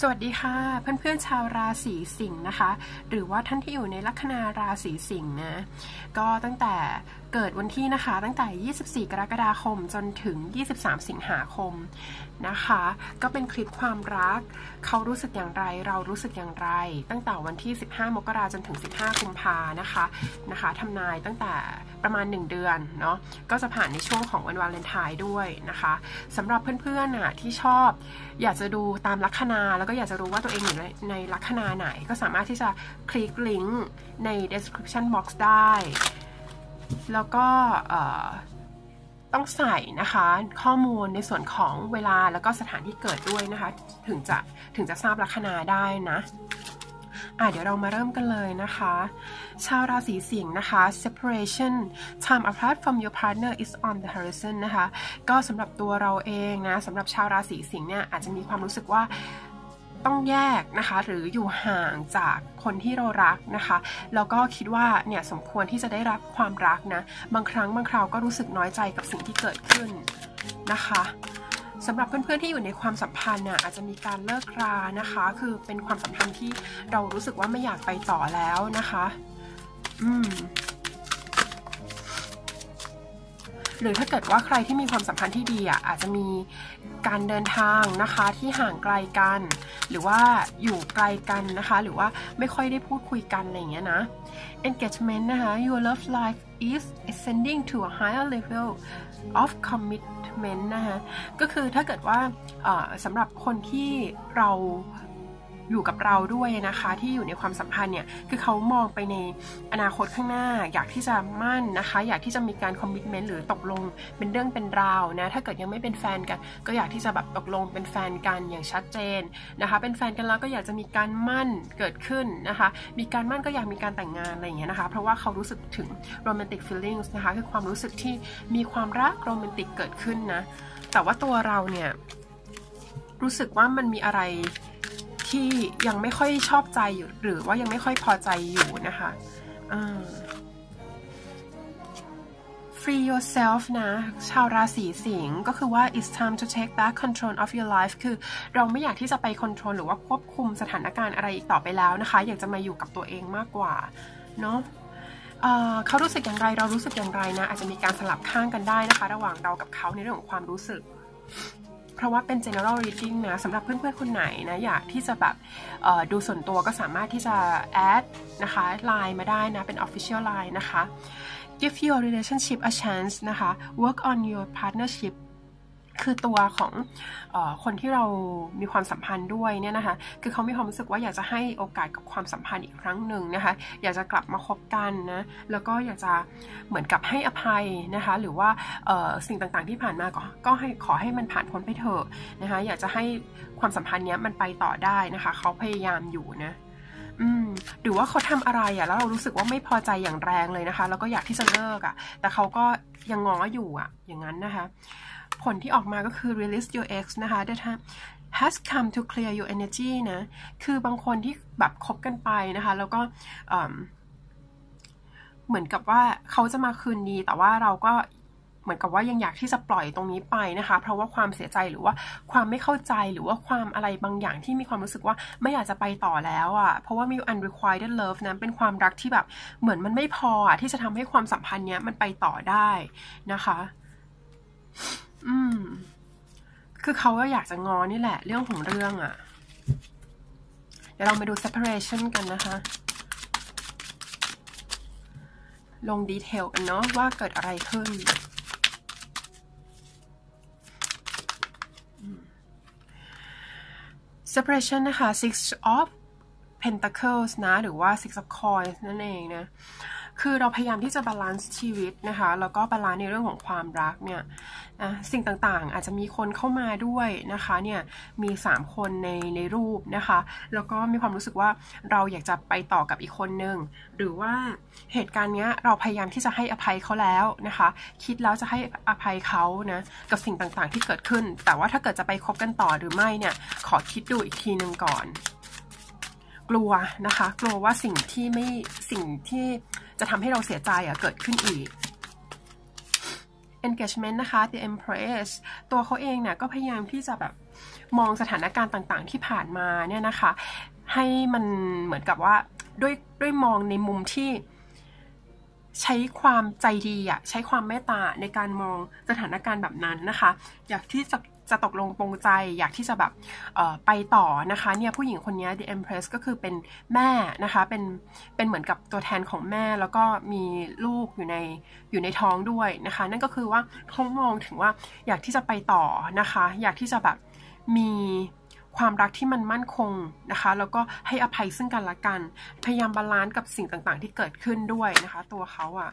สวัสดีค่ะ เพื่อนๆชาวราศีสิงห์นะคะ หรือว่าท่านที่อยู่ในลัคนาราศีสิงห์นะ ก็ตั้งแต่เกิดวันที่นะคะ ตั้งแต่ 24 กรกฎาคมจนถึง 23 สิงหาคมนะคะ ก็เป็นคลิปความรัก เขารู้สึกอย่างไรเรารู้สึกอย่างไร ตั้งแต่วันที่ 15 มกราจนถึง 15 กุมภานะคะนะคะทำนายตั้งแต่ประมาณ 1 เดือนเนาะก็จะผ่านในช่วงของวันวาเลนไทน์ด้วยนะคะสำหรับเพื่อนๆน่ะที่ชอบ อยากจะดูตามลัคนาแล้วก็อยากจะรู้ว่าตัวเองอยู่ในในลัคนาไหน ก็สามารถที่จะคลิกลิงก์ใน description box ได้ แล้วก็ต้องใส่นะคะข้อมูลในส่วนของเวลาแล้วก็สถานที่เกิดด้วยนะคะ ถึงจะถึงจะทราบลัคนาได้นะอะเดี๋ยวเรามาเริ่มกันเลยนะคะ ชาวราศีสิงห์นะคะ separation time apart from your partner is on the horizon นะคะ ก็สำหรับตัวเราเองนะสำหรับชาวราศีสิงห์เนี่ยอาจจะมีความรู้สึกว่า ต้องแยกนะคะ หรืออยู่ห่างจากคนที่เรารักนะคะ แล้วก็คิดว่าเนี่ยสมควรที่จะได้รับความรักนะ บางครั้งบางคราวก็รู้สึกน้อยใจกับสิ่งที่เกิดขึ้นนะคะสำหรับเพื่อนๆที่อยู่ในความสัมพันธ์น่ะอาจจะมีการเลิกรานะคะ คือเป็นความสัมพันธ์ที่เรารู้สึกว่าไม่อยากไปต่อแล้วนะคะ อืม หรือถ้าเกิดว่าใครที่มีความสัมพันธ์ที่ดีอะอาจจะมีการเดินทางนะคะที่ห่างไกลกัน หรือว่าอยู่ไกลกันนะคะ หรือว่าไม่ค่อยได้พูดคุยกันอะไรอย่างเงี้ยนะ engagement นะคะ your love life is ascending to a higher level of commitment นะคะก็คือถ้าเกิดว่าสำหรับคนที่เรา อยู่กับเราด้วยนะคะ ที่อยู่ในความสัมพันธ์เนี่ยคือเขามองไปในอนาคตข้างหน้า อยากที่จะมั่นนะคะ อยากที่จะมีการคอมมิชเมนต์หรือตกลงเป็นเรื่องเป็นราวนะถ้าเกิดยังไม่เป็นแฟนกัน ก็อยากที่จะแบบตกลงเป็นแฟนกันอย่างชัดเจนนะคะ เป็นแฟนกันแล้วก็อยากจะมีการมั่นเกิดขึ้นนะคะ มีการมั่นก็อยากมีการแต่งงานอะไรอย่างเงี้ยนะคะ เพราะว่าเขารู้สึกถึงโรแมนติกฟีลลิ่งนะคะคือความรู้สึกที่มีความรักโรแมนติกเกิดขึ้นนะแต่ว่าตัวเราเนี่ยรู้สึกว่ามันมีอะไร ที่ยังไม่ค่อยชอบใจอยู่หรือว่ายังไม่ค่อยพอใจอยู่นะคะ free yourself นะ ชาวราศีสิงห์ก็คือว่า it's time to take back control of your life คือเราไม่อยากที่จะไป control หรือว่าควบคุมสถานการณ์อะไรอีกต่อไปแล้วนะคะ อยากจะมาอยู่กับตัวเองมากกว่า เนาะเขารู้สึกอย่างไรเรารู้สึกอย่างไรนะ อาจจะมีการสลับข้างกันได้นะคะ ระหว่างเรากับเขาในเรื่องของความรู้สึก เพราะว่าเป็น general reading นะสำหรับเพื่อนๆ คนไหนนะอยากที่จะแบบดูส่วนตัวก็สามารถที่จะ add นะคะ line มาได้นะเป็น official line นะคะ give your relationship a chance นะคะ work on your partnership คือตัวของอคนที่เรามีความสัมพันธ์ด้วยเนี่ยนะคะ คือเขามีความรู้สึกว่าอยากจะให้โอกาสกับความสัมพันธ์อีกครั้งหนึ่งนะคะ อยากจะกลับมาคบกันนะ แล้วก็อยากจะเหมือนกับให้อภัยนะคะ หรือว่าสิ่งต่างๆที่ผ่านมาก็ก็ให้ขอให้มันผ่านพ้นไปเถอะนะคะ อยากจะให้ความสัมพันธ์เนี้ยมันไปต่อได้นะคะ เขาพยายามอยู่นะหรือว่าเขาทำอะไรอะ่ะแล้วเรารู้สึกว่าไม่พอใจอย่างแรงเลยนะคะ แล้วก็อยากที่จะเลิกอะ่ะ แต่เขาก็ยังงออยู่อะ่ะ อย่างนั้นนะคะ ผลที่ออกมาก็คือ release your ex นะคะ that has come to clear your energy นะ คือบางคนที่แบบคบกันไปนะคะ แล้วก็เหมือนกับว่าเขาจะมาคืนดี แต่ว่าเราก็เหมือนกับว่ายังอยากที่จะปล่อยตรงนี้ไปนะคะ เพราะว่าความเสียใจหรือว่าความไม่เข้าใจหรือว่าความอะไรบางอย่างที่มีความรู้สึกว่าไม่อยากจะไปต่อแล้วอะ่ะ เพราะว่ามี unrequited love นะเป็นความรักที่แบบเหมือนมันไม่พออะที่จะทำให้ความสัมพันธ์เนี้ยมันไปต่อได้นะคะ อืม คือเขาก็อยากจะงอนี่แหละ เรื่องของเรื่องอะ่ะ เดี๋ยวเรามาดู separation กันนะคะ ลงดีเทลกันเนาะว่าเกิดอะไรขึ้น separation นะคะ six of pentacles นะ หรือว่า six of coins นั่นเองนะ คือเราพยายามที่จะบาลานซ์ชีวิตนะคะแล้วก็บาลานซ์ในเรื่องของความรักเนี่ยสิ่งต่างๆอาจจะมีคนเข้ามาด้วยนะคะเนี่ยมี 3 คนในในรูปนะคะแล้วก็มีความรู้สึกว่าเราอยากจะไปต่อกับอีกคนนึงหรือว่าเหตุการณ์เนี้ยเราพยายามที่จะให้อภัยเขาแล้วนะคะคิดแล้วจะให้อภัยเขานะกับสิ่งต่างๆที่เกิดขึ้น แต่ว่าถ้าเกิดจะไปคบกันต่อหรือไม่เนี่ยขอคิดดูอีกทีหนึ่งก่อน กลัวนะคะ กลัวว่าสิ่งที่ไม่สิ่งที่ จะทำให้เราเสียใจอะเกิดขึ้นอีก engagement นะคะ the empress ตัวเขาเองเนี่ยก็พยายามที่จะแบบมองสถานการณ์ต่างๆ ที่ผ่านมาเนี่ยนะคะ ให้มันเหมือนกับว่าด้วยด้วยมองในมุมที่ใช้ความใจดีอะใช้ความเมตตาในการมองสถานการณ์แบบนั้นนะคะ อยากที่จะ จะตกลงปรงใจอยากที่จะแบบไปต่อนะคะเนี่ยผู้หญิงคนนี้ The Empress ก็คือเป็นแม่นะคะเป็นเป็นเหมือนกับตัวแทนของแม่แล้วก็มีลูกอยู่ในอยู่ในท้องด้วยนะคะ นั่นก็คือว่าเขามองถึงว่าอยากที่จะไปต่อนะคะ อยากที่จะแบบมีความรักที่มันมั่นคงนะคะ แล้วก็ให้อภัยซึ่งกันและกัน พยายามบาลานซ์กับสิ่งต่างๆ ที่เกิดขึ้นด้วยนะคะ ตัวเขาอะ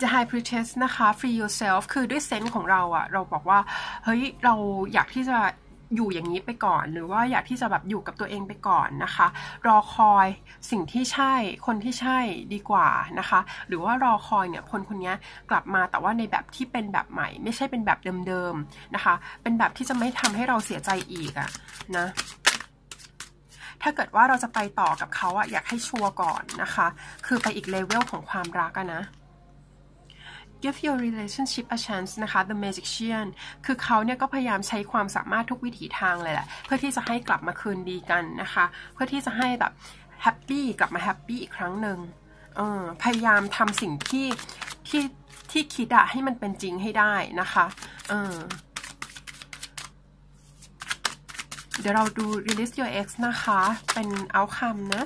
The High Priestess นะคะ Free Yourself คือด้วยเซนส์ของเราอะเราบอกว่า เฮ้ย เราอยากที่จะอยู่อย่างนี้ไปก่อน หรือว่าอยากที่จะแบบอยู่กับตัวเองไปก่อนนะคะ รอคอยสิ่งที่ใช่ คนที่ใช่ดีกว่านะคะ หรือว่ารอคอยเนี่ยคนคนนี้กลับมาแต่ว่าในแบบที่เป็นแบบใหม่ ไม่ใช่เป็นแบบเดิมๆนะคะ เป็นแบบที่จะไม่ทำให้เราเสียใจอีกอะนะถ้าเกิดว่าเราจะไปต่อกับเขาอะอยากให้ชัวร์ก่อนนะคะ คือไปอีกเลเวลของความรักอะนะ give your relationship a chance นะคะ the magician คือเขาเนี่ยก็พยายามใช้ความสามารถทุกวิถีทางเลยแหละ เพื่อที่จะให้กลับมาคืนดีกันนะคะ เพื่อที่จะให้แบบแฮปปี้กลับมาแฮปปี้อีกครั้งหนึ่งพยายามทำสิ่งที่ที่ที่คิดอะให้มันเป็นจริงให้ได้นะคะเออเดี๋ยวเราดู release your ex นะคะ เป็น outcome นะ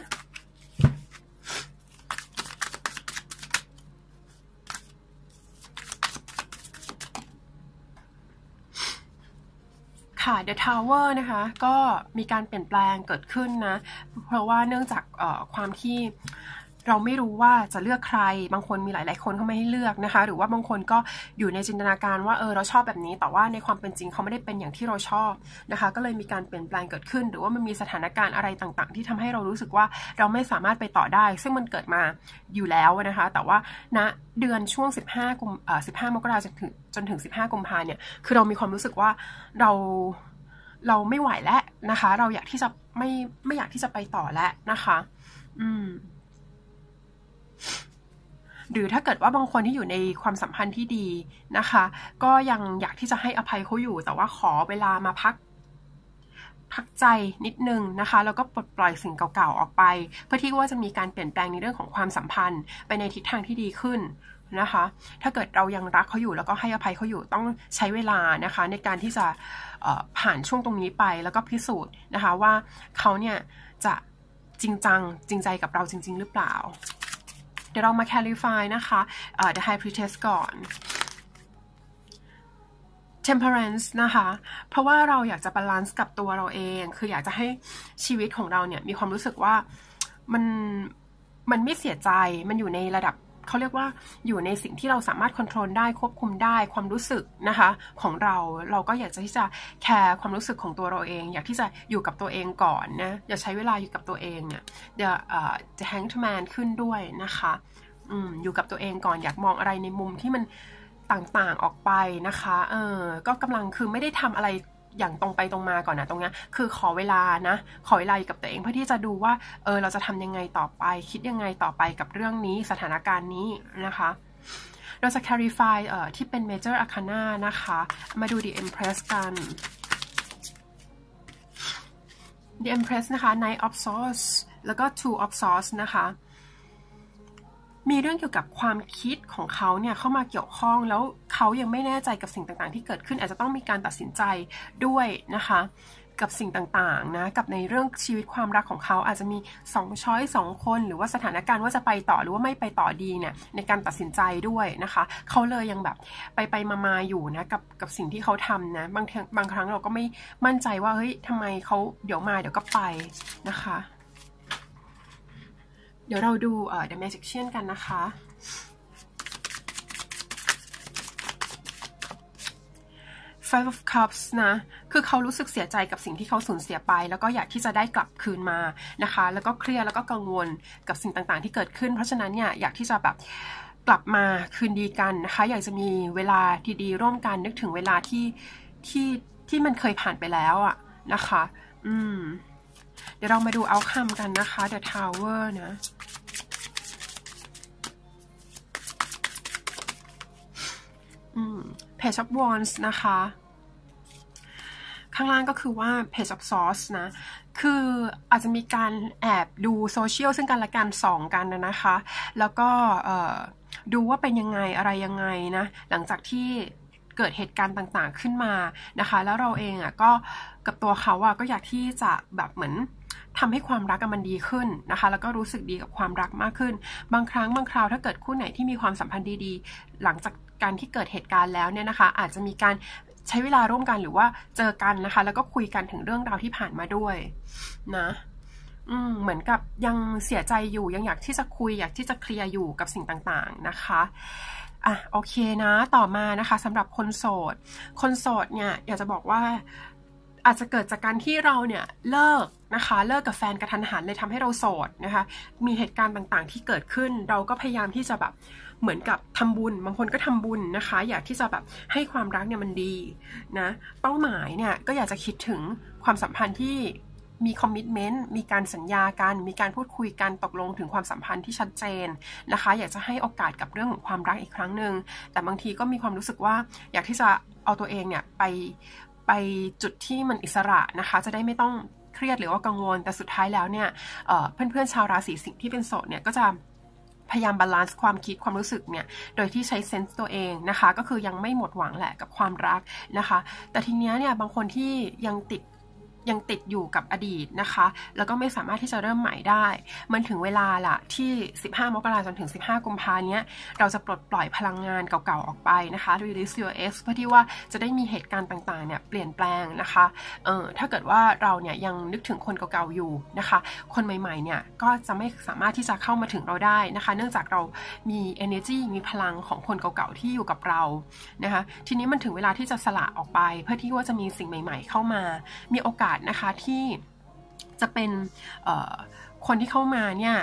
The Tower นะคะก็มีการเปลี่ยนแปลงเกิดขึ้นนะ เพราะว่าเนื่องจากความที่เราไม่รู้ว่าจะเลือกใคร บางคนมีหลาย ๆ คนเขาไม่ให้เลือกนะคะ หรือว่าบางคนก็อยู่ในจินตนาการว่าเออเราชอบแบบนี้ แต่ว่าในความเป็นจริงเขาไม่ได้เป็นอย่างที่เราชอบนะคะ ก็เลยมีการเปลี่ยนแปลงเกิดขึ้น หรือว่ามันมีสถานการณ์อะไรต่าง ๆ ที่ทำให้เรารู้สึกว่าเราไม่สามารถไปต่อได้ ซึ่งมันเกิดมาอยู่แล้วนะคะ แต่ว่าณนะเดือนช่วง 15กุมเอ่อ15 มกราจนถึงจนถึง 15 กุมภาเนี่ย คือเรามีความรู้สึกว่าเรา เราไม่ไหวแล้วนะคะ เราอยากที่จะไม่ไม่อยากที่จะไปต่อแล้วนะคะ อืม หรือถ้าเกิดว่าบางคนที่อยู่ในความสัมพันธ์ที่ดีนะคะ ก็ยังอยากที่จะให้อภัยเขาอยู่ แต่ว่าขอเวลามาพักพักใจนิดนึงนะคะ แล้วก็ปลดปล่อยสิ่งเก่าๆออกไป เพื่อที่ว่าจะมีการเปลี่ยนแปลงในเรื่องของความสัมพันธ์ ไปในทิศทางที่ดีขึ้น นะคะ ถ้าเกิดเรายังรักเขาอยู่แล้วก็ให้อภัยเขาอยู่ต้องใช้เวลานะคะ ในการที่จะผ่านช่วงตรงนี้ไปแล้วก็พิสูจน์นะคะว่าเขาเนี่ยจะจริงจังจริงใจกับเราจริง ๆ หรือเปล่า เดี๋ยวเรามา clarify นะคะ uh, the high priestess ก่อน temperance นะคะ เพราะว่าเราอยากจะบาลานซ์กับตัวเราเอง คืออยากจะให้ชีวิตของเราเนี่ยมีความรู้สึกว่ามันมันไม่เสียใจ มันอยู่ในระดับ เขาเรียกว่าอยู่ในสิ่งที่เราสามารถควบคุมได้ควบคุมได้ความรู้สึกนะคะของเราเราก็อยากจะที่จะแคร์ความรู้สึกของตัวเราเอง อยากที่จะอยู่กับตัวเองก่อนนะอย่าใช้เวลาอยู่กับตัวเองเนี่ยเดี๋ยวจะแฮงก์แมนขึ้นด้วยนะคะอืมอยู่กับตัวเองก่อนอยากมองอะไรในมุมที่มันต่างๆออกไปนะคะ เออ ก็กำลังคือไม่ได้ทำอะไร อย่างตรงไปตรงมาก่อนนะตรงนี้คือขอเวลานะ ขอเวลากับตัวเองเพื่อที่จะดูว่าเออเราจะทำยังไงต่อไป คิดยังไงต่อไปกับเรื่องนี้สถานการณ์นี้นะคะเราจะ clarify เอ่อที่เป็น major arcana นะคะ มาดู the empress กัน the empress นะคะ knight of swords แล้วก็ two of swords นะคะ มีเรื่องเกี่ยวกับความคิดของเขาเนี่ยเข้ามาเกี่ยวข้องแล้วเขายังไม่แน่ใจกับสิ่งต่างๆ ที่เกิดขึ้นอาจจะต้องมีการตัดสินใจด้วยนะคะ กับสิ่งต่างๆนะกับในเรื่องชีวิตความรักของเขาอาจจะมี2ช้อยสองคนหรือว่าสถานการณ์ว่าจะไปต่อหรือว่าไม่ไปต่อดีเนี่ยในการตัดสินใจด้วยนะคะเขาเลยยังแบบไปไปมาๆอยู่นะกับกับสิ่งที่เขาทำนะบางบางครั้งเราก็ไม่มั่นใจว่าเฮ้ยทำไมเขาเดี๋ยวมาเดี๋ยวก็ไปนะคะ เดี๋ยวเราดูเอ่อ The Magician กันนะคะ Five of Cups นะ คือเขารู้สึกเสียใจกับสิ่งที่เขาสูญเสียไป แล้วก็อยากที่จะได้กลับคืนมานะคะ แล้วก็เครียดแล้วก็กังวลกับสิ่งต่างๆ ที่เกิดขึ้น เพราะฉะนั้นเนี่ยอยากที่จะแบบกลับมาคืนดีกันนะคะ อยากจะมีเวลาดีๆร่วมกันนึกถึงเวลาที่ที่ที่มันเคยผ่านไปแล้วอะนะคะ อืม เดี๋ยวเรามาดูเอาคำกันนะคะ The Tower นะ Page of Wands นะคะ ข้างล่างก็คือว่า Page of Swords นะ คืออาจจะมีการแอบดูโซเชียลซึ่งกันและกันสองกันนะคะ แล้วก็ดูว่าเป็นยังไงอะไรยังไงนะ หลังจากที่เกิดเหตุการณ์ต่างๆขึ้นมานะคะ แล้วเราเองอะก็กับตัวเขาอะก็อยากที่จะแบบเหมือนทำให้ความรักมันดีขึ้นนะคะ แล้วก็รู้สึกดีกับความรักมากขึ้น บางครั้งบางคราวถ้าเกิดคู่ไหนที่มีความสัมพันธ์ดีๆ หลังจาก การที่เกิดเหตุการณ์แล้วเนี่ยนะคะ อาจจะมีการใช้เวลาร่วมกันหรือว่าเจอกันนะคะ แล้วก็คุยกันถึงเรื่องราวที่ผ่านมาด้วยนะอืมเหมือนกับยังเสียใจอยู่ยังอยากที่จะคุยอยากที่จะเคลียร์อยู่กับสิ่งต่างๆนะคะอะโอเคนะต่อมานะคะสำหรับคนโสด คนโสดเนี่ยอยากจะบอกว่า อาจจะเกิดจากการที่เราเนี่ยเลิกนะคะ เลิกกับแฟนกระทันหันเลยทำให้เราโสดนะคะ มีเหตุการณ์ต่างๆ ที่เกิดขึ้น เราก็พยายามที่จะแบบเหมือนกับทำบุญ บางคนก็ทำบุญนะคะ อยากที่จะแบบให้ความรักเนี่ยมันดีนะเป้าหมายเนี่ยก็อยากจะคิดถึงความสัมพันธ์ที่มีคอมมิชเมนต์ มีการสัญญากัน มีการพูดคุยกัน ตกลงถึงความสัมพันธ์ที่ชัดเจนนะคะ อยากจะให้โอกาสกับเรื่องของความรักอีกครั้งหนึ่ง แต่บางทีก็มีความรู้สึกว่าอยากที่จะเอาตัวเองเนี่ยไป ไปจุดที่มันอิสระนะคะ จะได้ไม่ต้องเครียดหรือว่ากังวล แต่สุดท้ายแล้วเนี่ยเพื่อนๆชาวราศีสิงห์ที่เป็นโสดเนี่ยก็จะพยายามบาลานซ์ความคิดความรู้สึกเนี่ย โดยที่ใช้เซนส์ตัวเองนะคะ ก็คือยังไม่หมดหวังแหละกับความรักนะคะ แต่ทีเนี้ยเนี่ยบางคนที่ยังติด ยังติดอยู่กับอดีตนะคะ แล้วก็ไม่สามารถที่จะเริ่มใหม่ได้ มันถึงเวลาละที่ 15 มกราคมจนถึง 15 กุมภาเนี้ย เราจะปลดปล่อยพลังงานเก่าๆออกไปนะคะ release your ex เพื่อที่ว่าจะได้มีเหตุการณ์ต่างๆเนี่ยเปลี่ยนแปลงนะคะ เออถ้าเกิดว่าเราเนี่ยยังนึกถึงคนเก่าๆอยู่นะคะ คนใหม่ๆเนี่ยก็จะไม่สามารถที่จะเข้ามาถึงเราได้นะคะ เนื่องจากเรามี energy มีพลังของคนเก่าๆที่อยู่กับเรานะคะ ทีนี้มันถึงเวลาที่จะสละออกไป เพื่อที่ว่าจะมีสิ่งใหม่ ๆ เข้ามา มีโอกาสนะคะที่จะเป็นคนที่เข้ามาเนี่ย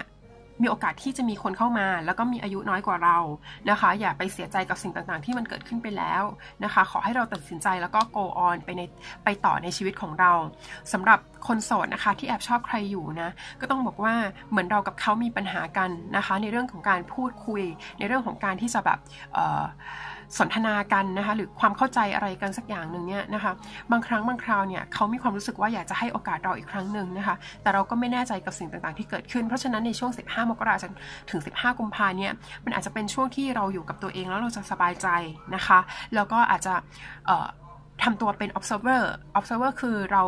มีโอกาสที่จะมีคนเข้ามา แล้วก็มีอายุน้อยกว่าเรานะคะ อย่าไปเสียใจกับสิ่งต่างๆ ที่มันเกิดขึ้นไปแล้วนะคะ ขอให้เราตัดสินใจแล้วก็ go on ไปในไปต่อในชีวิตของเราสำหรับคนโสดนะคะ ที่แอบชอบใครอยู่นะ ก็ต้องบอกว่าเหมือนเรากับเขามีปัญหากันนะคะ ในเรื่องของการพูดคุย ในเรื่องของการที่จะแบบ สนทนากันนะคะหรือความเข้าใจอะไรกันสักอย่างหนึ่งเนี่ยนะคะบางครั้งบางคราวเนี่ยเขามีความรู้สึกว่าอยากจะให้โอกาสเราอีกครั้งหนึ่งนะคะแต่เราก็ไม่แน่ใจกับสิ่งต่างๆ ที่เกิดขึ้น เพราะฉะนั้นในช่วง 15 มกราคมถึง 15 กุมภาเนี่ยมันอาจจะเป็นช่วงที่เราอยู่กับตัวเองแล้วเราจะสบายใจนะคะ แล้วก็อาจจะ ทำตัวเป็น observer observer คือเรา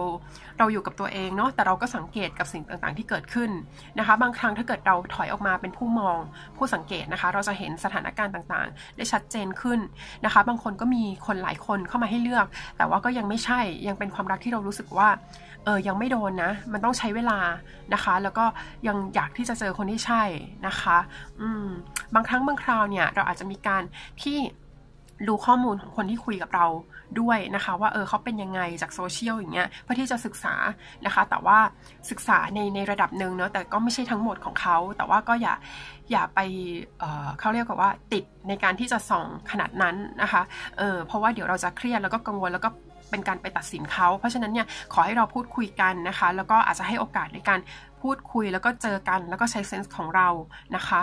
เราอยู่กับตัวเองเนาะแต่เราก็สังเกตกับสิ่งต่างๆที่เกิดขึ้นนะคะ บางครั้งถ้าเกิดเราถอยออกมาเป็นผู้มอง ผู้สังเกตนะคะ เราจะเห็นสถานการณ์ต่างๆ ได้ชัดเจนขึ้นนะคะ บางคนก็มีคนหลายคนเข้ามาให้เลือก แต่ว่าก็ยังไม่ใช่ยังเป็นความรักที่เรารู้สึกว่าเออยังไม่โดนนะ มันต้องใช้เวลานะคะ แล้วก็ยังอยากที่จะเจอคนที่ใช่นะคะอืมบางครั้งบางคราวเนี่ยเราอาจจะมีการที่ดูข้อมูลของคนที่คุยกับเรา ด้วยนะคะ ว่าเออเขาเป็นยังไงจากโซเชียลอย่างเงี้ยเพื่อที่จะศึกษานะคะ แต่ว่าศึกษาในในระดับหนึ่งเนาะแต่ก็ไม่ใช่ทั้งหมดของเขา แต่ว่าก็อย่าอย่าไปเเขาเรียกว่าติดในการที่จะส่องขนาดนั้นนะคะเออเพราะว่าเดี๋ยวเราจะเครียดแล้วก็กังวลแล้วก็ เป็นการไปตัดสินเขา เพราะฉะนั้นเนี่ยขอให้เราพูดคุยกันนะคะ แล้วก็อาจจะให้โอกาสในการพูดคุยแล้วก็เจอกันแล้วก็ใช้เซนส์ของเรานะคะ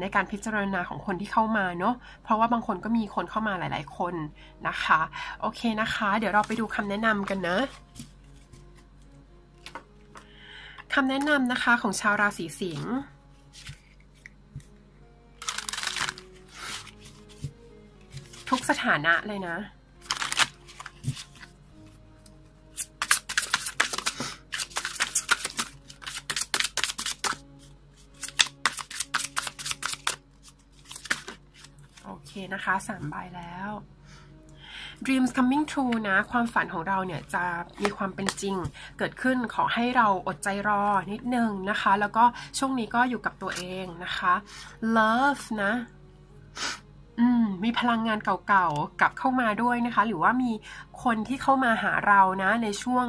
ในการพิจารณาของคนที่เข้ามาเนาะเพราะว่าบางคนก็มีคนเข้ามาหลาย ๆ คนนะคะ โอเคนะคะ เดี๋ยวเราไปดูคำแนะนำกันนะคำแนะนำนะคะของชาวราศีสิงห์ทุกสถานะเลยนะ นะคะสามใบแล้ว dreams coming true นะ ความฝันของเราเนี่ยจะมีความเป็นจริงเกิดขึ้นขอให้เราอดใจรอนิดนึงนะคะ แล้วก็ช่วงนี้ก็อยู่กับตัวเองนะคะ love นะอืมมีพลังงานเก่าๆกลับเข้ามาด้วยนะคะ หรือว่ามีคนที่เข้ามาหาเรานะในช่วง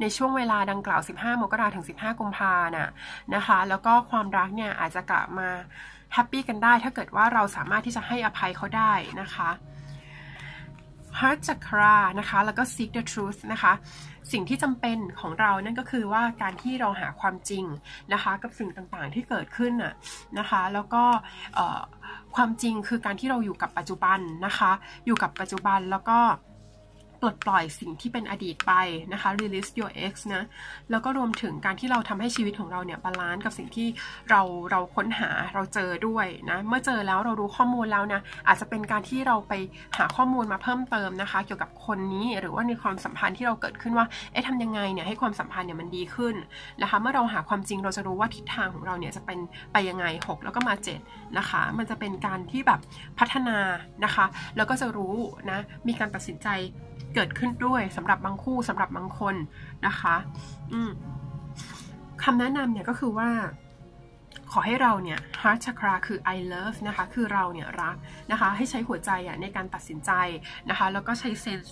ในช่วงเวลาดังกล่าว 15 มกราถึง 15 กุมภาน่ะนะคะ แล้วก็ความรักเนี่ยอาจจะกลับมา แฮปปี้กันได้ ถ้าเกิดว่าเราสามารถที่จะให้อภัยเขาได้นะคะ heart chakra นะคะ แล้วก็ seek the truth นะคะ สิ่งที่จำเป็นของเรานั่นก็คือว่าการที่เราหาความจริงนะคะ กับสิ่งต่างๆที่เกิดขึ้นน่ะนะคะ แล้วก็ความจริงคือการที่เราอยู่กับปัจจุบันนะคะ อยู่กับปัจจุบันแล้วก็ ปลดปล่อยสิ่งที่เป็นอดีตไปนะคะ release your ex นะ แล้วก็รวมถึงการที่เราทำให้ชีวิตของเราเนี่ยบาลานซ์กับสิ่งที่เราเราค้นหาเราเจอด้วยนะ เมื่อเจอแล้วเรารู้ข้อมูลแล้วนะ อาจจะเป็นการที่เราไปหาข้อมูลมาเพิ่มเติมนะคะ เกี่ยวกับคนนี้หรือว่าในความสัมพันธ์ที่เราเกิดขึ้นว่า เอ๊ะทำยังไงเนี่ยให้ความสัมพันธ์เนี่ยมันดีขึ้นนะคะ เมื่อเราหาความจริงเราจะรู้ว่าทิศทางของเราเนี่ยจะเป็นไปยังไง 6 แล้วก็มา 7 นะคะ มันจะเป็นการที่แบบพัฒนานะคะ แล้วก็จะรู้นะ มีการตัดสินใจ เกิดขึ้นด้วยสำหรับบางคู่สำหรับบางคนนะคะคำแนะนำเนี่ยก็คือว่าขอให้เราเนี่ย heart chakra คือ I love นะคะ คือเราเนี่ยรักนะคะ ให้ใช้หัวใจอะในการตัดสินใจนะคะ แล้วก็ใช้ sense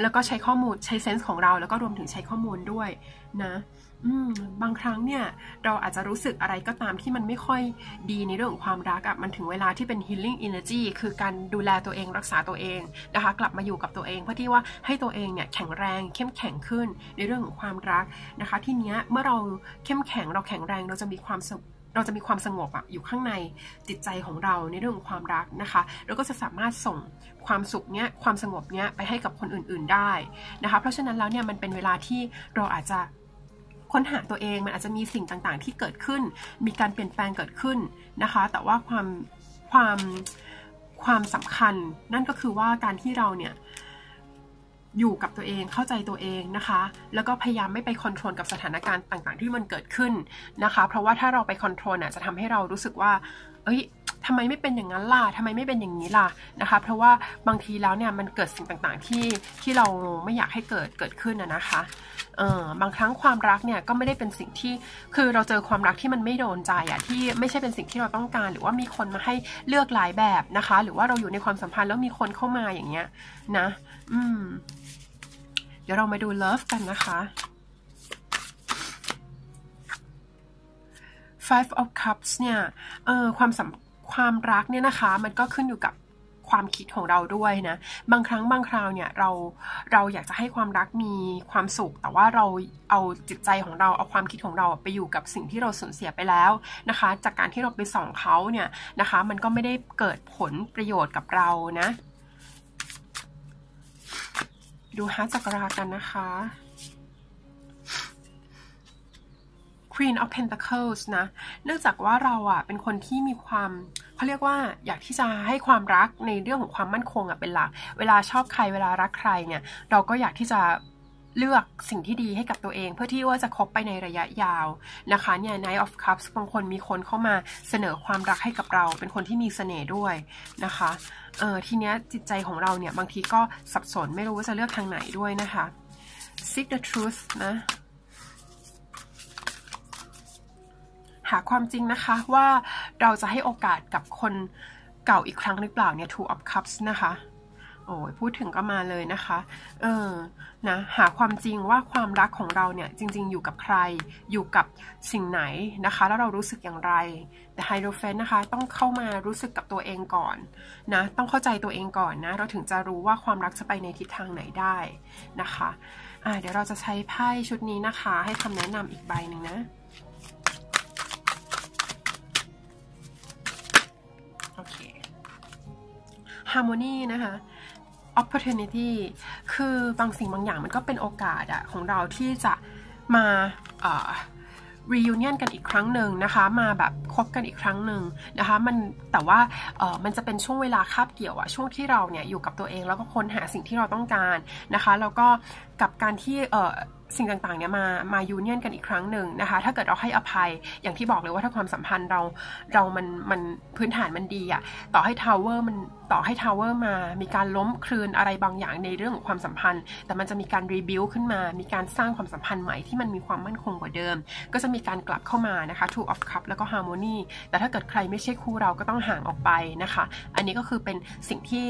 แล้วก็ใช้ข้อมูลใช้ sense ของเรา แล้วก็รวมถึงใช้ข้อมูลด้วยนะบางครั้งเนี่ยเราอาจจะรู้สึกอะไรก็ตามที่มันไม่ค่อยดีในเรื่องของความรักอะมันถึงเวลาที่เป็น healing energy คือการดูแลตัวเองรักษาตัวเองนะคะกลับมาอยู่กับตัวเองเพื่อที่ว่าให้ตัวเองเนี่ยแข็งแรงเข้มแข็งขึ้นในเรื่องของความรักนะคะ ที่เนี้ยเมื่อเราเข้มแข็งเราแข็งแรงเราจะมีความ เราจะมีความสงบอะอยู่ข้างในจิตใจของเราในเรื่องของความรักนะคะแล้วก็จะสามารถส่งความสุขเนี้ยความสงบเนี้ยไปให้กับคนอื่นๆได้นะคะ เพราะฉะนั้นแล้วเนี่ยมันเป็นเวลาที่เราอาจจะค้นหาตัวเองมันอาจจะมีสิ่งต่างๆ ที่เกิดขึ้น มีการเปลี่ยนแปลงเกิดขึ้นนะคะ แต่ว่าความความความสำคัญนั่นก็คือว่าการที่เราเนี่ย อยู่กับตัวเองเข้าใจตัวเองนะคะ แล้วก็พยายามไม่ไปคอนโทรลกับสถานการณ์ต่างๆ ที่มันเกิดขึ้นนะคะ เพราะว่าถ้าเราไปคอนโทรลอะจะทำให้เรารู้สึกว่า เอ้ย ทำไมไม่เป็นอย่างนั้นล่ะทำไมไม่เป็นอย่างนี้ล่ะนะคะ เพราะว่าบางทีแล้วเนี่ยมันเกิดสิ่งต่างๆที่ที่เราไม่อยากให้เกิดเกิดขึ้นนะนะคะเออบางครั้งความรักเนี่ยก็ไม่ได้เป็นสิ่งที่คือเราเจอความรักที่มันไม่โดนใจอะที่ไม่ใช่เป็นสิ่งที่เราต้องการ หรือว่ามีคนมาให้เลือกหลายแบบนะคะ หรือว่าเราอยู่ในความสัมพันธ์แล้วมีคนเข้ามาอย่างเงี้ยนะ อืม เดี๋ยวเรามาดู love กันนะคะ five of cups เนี่ย เออความสัม ความรักเนี่ยนะคะมันก็ขึ้นอยู่กับความคิดของเราด้วยนะ บางครั้งบางคราวเนี่ยเราเราอยากจะให้ความรักมีความสุข แต่ว่าเราเอาจิตใจของเราเอาความคิดของเราไปอยู่กับสิ่งที่เราสูญเสียไปแล้วนะคะ จากการที่เราไปส่องเขาเนี่ยนะคะ มันก็ไม่ได้เกิดผลประโยชน์กับเรานะ ดูฮาจักรากันนะคะ Queen of Pentacles นะ เนื่องจากว่าเราอะเป็นคนที่มีความเขาเรียกว่าอยากที่จะให้ความรักในเรื่องของความมั่นคงอะเป็นหลัก เวลาชอบใครเวลารักใครเนี่ย เราก็อยากที่จะเลือกสิ่งที่ดีให้กับตัวเอง เพื่อที่ว่าจะคบไปในระยะยาวนะคะเนี่ย Knight of Cups บางคนมีคนเข้ามาเสนอความรักให้กับเรา เป็นคนที่มีเสน่ห์ด้วยนะคะเออทีเนี้ยจิตใจของเราเนี่ย บางทีก็สับสนไม่รู้ว่าจะเลือกทางไหนด้วยนะคะ Seek the truth นะ หาความจริงนะคะว่าเราจะให้โอกาสกับคนเก่าอีกครั้งหรือเปล่าเนี่ย two of cups นะคะโอ้ยพูดถึงก็มาเลยนะคะ เออ นะ หาความจริงว่าความรักของเราเนี่ย จริง ๆ อยู่กับใคร อยู่กับสิ่งไหนนะคะ แล้วเรารู้สึกอย่างไร แต่ไฮโดรเฟนนะคะ ต้องเข้ามารู้สึกกับตัวเองก่อนนะ ต้องเข้าใจตัวเองก่อนนะ เราถึงจะรู้ว่าความรักจะไปในทิศทางไหนได้นะคะ อ่า เดี๋ยวเราจะใช้ไพ่ชุดนี้นะคะ ให้คำแนะนำอีกใบหนึ่งนะ เค harmony นะคะ opportunity คือบางสิ่งบางอย่างมันก็เป็นโอกาสอะของเราที่จะมา reunion กันอีกครั้งหนึ่งนะคะ มาแบบคบกันอีกครั้งหนึ่งนะคะ มันแต่ว่าเออมันจะเป็นช่วงเวลาคาบเกี่ยวอะช่วงที่เราเนี่ยอยู่กับตัวเองแล้วก็ค้นหาสิ่งที่เราต้องการนะคะ แล้วก็กับการที่เออ สิ่งต่างๆเนี่ยมามายูเนียนกันอีกครั้งหนึ่งนะคะ ถ้าเกิดเราให้อภัยอย่างที่บอกเลยว่าถ้าความสัมพันธ์เราเรามันมันพื้นฐานมันดีอะต่อให้ทาวเวอร์มัน ต่อให้ทาวเวอร์มา มีการล้มคลืนอะไรบางอย่างในเรื่องของความสัมพันธ์ แต่มันจะมีการรีบิวขึ้นมา มีการสร้างความสัมพันธ์ใหม่ที่มันมีความมั่นคงกว่าเดิม ก็จะมีการกลับเข้ามานะคะ two of cup แล้วก็ harmony แต่ถ้าเกิดใครไม่ใช่คู่เราก็ต้องห่างออกไปนะคะ อันนี้ก็คือเป็นสิ่งที่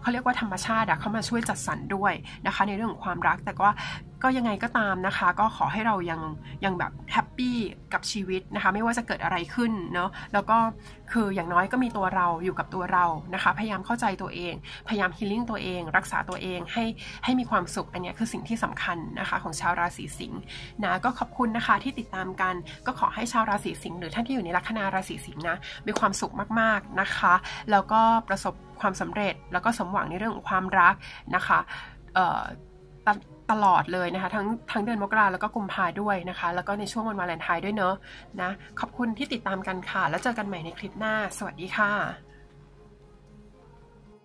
เขาเรียกว่าธรรมชาติเขามาช่วยจัดสรรด้วยนะคะ ในเรื่องของความรักแต่ว่าก็ยังไงก็ตามนะคะ ก็ขอให้เรายังยังแบบแฮปปี้กับชีวิตนะคะ ไม่ว่าจะเกิดอะไรขึ้นเนาะแล้วก็คืออย่างน้อยก็มีตัวเราอยู่กับตัวเรานะคะพยายามเข้าใจตัวเอง พยายามฮีลิ่งตัวเอง รักษาตัวเองให้ให้มีความสุข อันนี้คือสิ่งที่สำคัญนะคะของชาวราศีสิงห์นะ ก็ขอบคุณนะคะที่ติดตามกัน ก็ขอให้ชาวราศีสิงห์หรือท่านที่อยู่ในลัคนาราศีสิงห์นะ มีความสุขมากๆนะคะ แล้วก็ประสบความสำเร็จ แล้วก็สมหวังในเรื่องของความรักนะคะตลอดเลยนะคะ ทั้งทั้งเดือนมกราแล้วก็กุมภาด้วยนะคะ แล้วก็ในช่วงวันวาเลนไทน์ด้วยเนอะนะ ขอบคุณที่ติดตามกันค่ะ แล้วเจอกันใหม่ในคลิปหน้า สวัสดีค่ะ